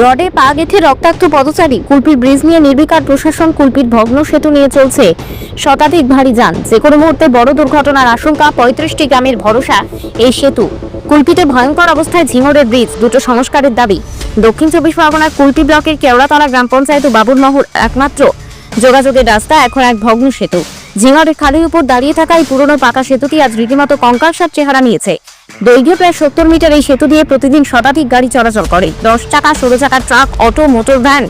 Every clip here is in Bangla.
রডে পা গেথে রক্তাক্ত পদচারী কুলপির ব্রিজ নিয়ে নির্বিকার প্রশাসন কুলপির ভগ্ন সেতু নিয়ে চলছে শতাধিক ভারী যান। যে কোনো মুহূর্তে বড় দুর্ঘটনার আশঙ্কা পঁয়ত্রিশটি গ্রামের ভরসা এই সেতু। কুলপিতে ভয়ঙ্কর অবস্থায় ঝিঙরের ব্রিজ, দুটো সংস্কারের দাবি। দক্ষিণ চব্বিশ পরগনার কুলপি ব্লকের কেওড়াতলা গ্রাম পঞ্চায়েত ও বাবুরমহর একমাত্র যোগাযোগের রাস্তা, এখন এক ভগ্ন সেতু। ঝিঙরের খালের উপর দাঁড়িয়ে থাকা এই পুরনো পাকা সেতুটি আজ রীতিমতো কঙ্কালসার চেহারা নিয়েছে। দৈর্ঘ্য প্রায় সত্তর মিটার এই সেতু দিয়ে প্রতিদিন শতাধিক গাড়ি চলাচল করে। দশ চাকা, ষোলো চাকা, ট্রাক, অটো, মোটর, ভ্যান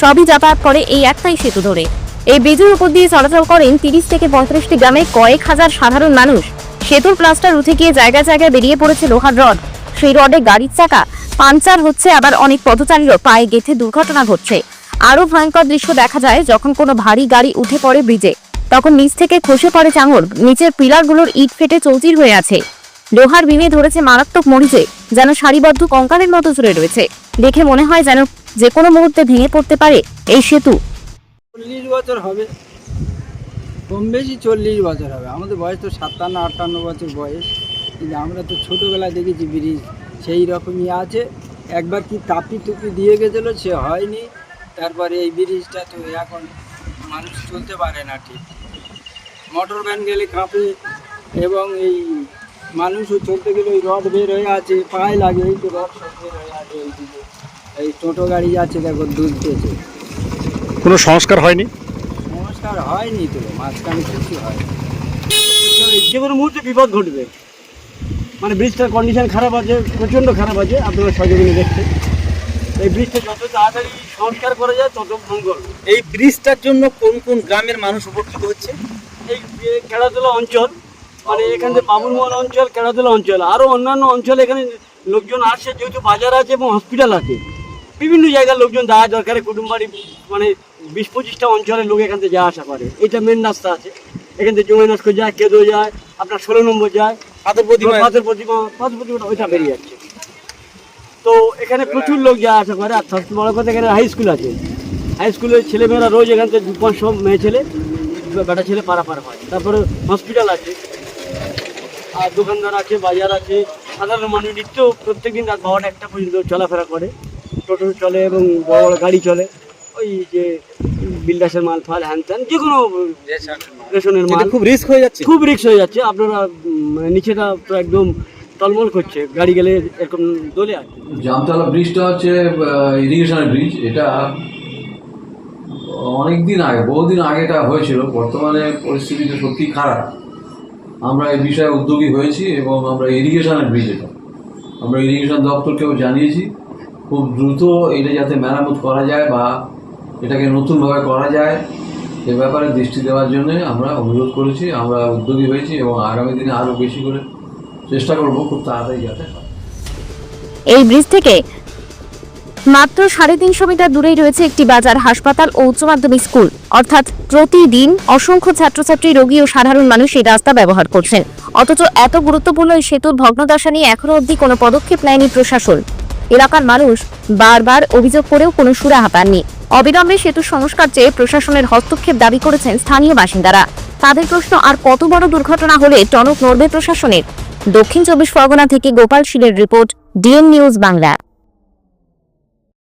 সবই যাতায়াত করে এই একটাই সেতু ধরে। এই ব্রিজের উপর দিয়ে চলাচল করেন তিরিশ থেকে পঁয়ত্রিশটি গ্রামে কয়েক হাজার সাধারণ মানুষ। সেতুর প্লাস্টার উঠে গিয়ে জায়গায় জায়গায় বেরিয়ে পড়েছে লোহার রড। সেই রডে গাড়ির চাকা পাঞ্চার হচ্ছে আবার অনেক পথচারীরও পায়ে গেঁথে দুর্ঘটনা ঘটছে। আরও ভয়ঙ্কর দৃশ্য দেখা যায় যখন কোনো ভারী গাড়ি উঠে পড়ে ব্রিজে। তখন নিচ থেকে খসে পড়ে চাঙর নিচের পিলারগুলোর ইট ফেটে চৌচির হয়ে আছে। লোহার বিমে ধরেছে মারাত্মক মরিচে, যেন সারিবদ্ধ কঙ্কালের মতো জুড়ে রয়েছে। দেখে মনে হয় যেন যে কোনো মুহূর্তে ভেঙে পড়তে পারে এই সেতু। চল্লিশ বছর হবে। কম বেশি চল্লিশ বছর হবে। আমাদের বয়স তো সাতান্ন, আটান্ন বছর বয়স। কিন্তু আমরা তো ছোটোবেলায় দেখেছি ব্রিজ, সেই রকমই আছে। একবার কি তাপি টুপি দিয়ে গেছিল, সে হয়নি। তারপরে এই ব্রিজটা তো এখন মানুষ চলতে পারে না ঠিক। মোটর ভ্যান গেলে কাঁপে এবং এই মানুষও চলতে গেলে ওই রড বের হয়ে আছে পায়ে লাগে এই তো রড সব বের হয়ে আছে এইদিকে এই টোটো গাড়ি যাচ্ছে দেখো দুলতেছে কোনো সংস্কার হয়নি? সংস্কার হয়নি তো মাঝখানে কিছু হয় যে কোনো মুহূর্তে বিপদ ঘটবে। মানে ব্রিজটার কন্ডিশন খারাপ আছে প্রচণ্ড খারাপ আছে আপনারা সহযোগিতা দেখছেন এই ব্রিজটা যত তাড়াতাড়ি সংস্কার করা যায় তত মঙ্গল। এই ব্রিজটার জন্য কোন কোন গ্রামের মানুষ উপকৃত হচ্ছে? এই খেলাধুলা অঞ্চল মানে এখান থেকে বাবুরমহল অঞ্চল কেড়াতলা অঞ্চল আরও অন্যান্য অঞ্চলে এখানে লোকজন আসছে যেহেতু বাজার আছে এবং হসপিটাল আছে। বিভিন্ন জায়গার লোকজন যাওয়া দরকারে কুটুমবাড়ি মানে বিশ পঁচিশটা অঞ্চলের লোক এখান থেকে যাওয়া আসা করে। এটা মেন রাস্তা আছে। এখান থেকে জমিনাস্ক যায় কেদো যায় আপনার ষোলো নম্বর যায়। পাথর প্রতিমা পাথর প্রতিমা পাথর প্রতিমাটা ওইটা বেরিয়ে যাচ্ছে। তো এখানে প্রচুর লোক যাওয়া আসা করে আর সবচেয়ে বড় কথা এখানে হাই স্কুল আছে। হাই স্কুলের ছেলেমেয়েরা রোজ এখান থেকে দু পাঁচশো মেয়ে ছেলে বেটা ছেলে পারাপার হয়। তারপরে হসপিটাল আছে। আর দোকানদার আছে বাজার আছে সাধারণ মানুষ নিত্য প্রত্যেকদিন রাত বারোটা একটা পর্যন্ত চলাফেরা করে। টোটো চলে এবং বড় বড় গাড়ি চলে। ওই যে বিল্ডাসের মাল ফাল হ্যান ত্যান যে কোনো রেশনের মাল। খুব রিস্ক হয়ে যাচ্ছে। খুব রিস্ক হয়ে যাচ্ছে। আপনারা মানে নিচেটা পুরো একদম টলমল করছে। গাড়ি গেলে এরকম দোলে আছে জামতলা ব্রিজটা হচ্ছে ইরিগেশনের ব্রিজ এটা অনেক দিন আগে বহুদিন আগে এটা হয়েছিল। বর্তমানে পরিস্থিতিটা সত্যি খারাপ। আমরা এই বিষয়ে উদ্যোগী হয়েছি এবং আমরা ইরিগেশনের ব্রিজ এটা। আমরা ইরিগেশন দপ্তরকেও জানিয়েছি, খুব দ্রুত এটা যাতে মেরামত করা যায় বা এটাকে নতুনভাবে করা যায়, এ ব্যাপারে দৃষ্টি দেওয়ার জন্য আমরা অনুরোধ করেছি, আমরা উদ্যোগী হয়েছি এবং আগামী দিনে আরও বেশি করে চেষ্টা করব খুব তাড়াতাড়ি যাতে এই ব্রিজ থেকে মাত্র সাড়ে তিনশো মিটার দূরেই রয়েছে একটি বাজার, হাসপাতাল ও উচ্চ মাধ্যমিক স্কুল। অর্থাৎ প্রতিদিন অসংখ্য ছাত্রছাত্রী, রোগী ও সাধারণ মানুষ এই রাস্তা ব্যবহার করছেন। অথচ এত গুরুত্বপূর্ণ এই সেতুর ভগ্নদশা নিয়ে এখনও অবধি কোনো পদক্ষেপ নেয়নি প্রশাসন। এলাকার মানুষ বারবার অভিযোগ করেও কোনো সুরাহা পাননি। অবিলম্বে সেতু সংস্কার চেয়ে প্রশাসনের হস্তক্ষেপ দাবি করেছেন স্থানীয় বাসিন্দারা। তাদের প্রশ্ন, আর কত বড় দুর্ঘটনা হলে টনক নড়বে প্রশাসনের? দক্ষিণ চব্বিশ পরগনা থেকে গোপাল শীলের রিপোর্ট, ডিএন নিউজ বাংলা।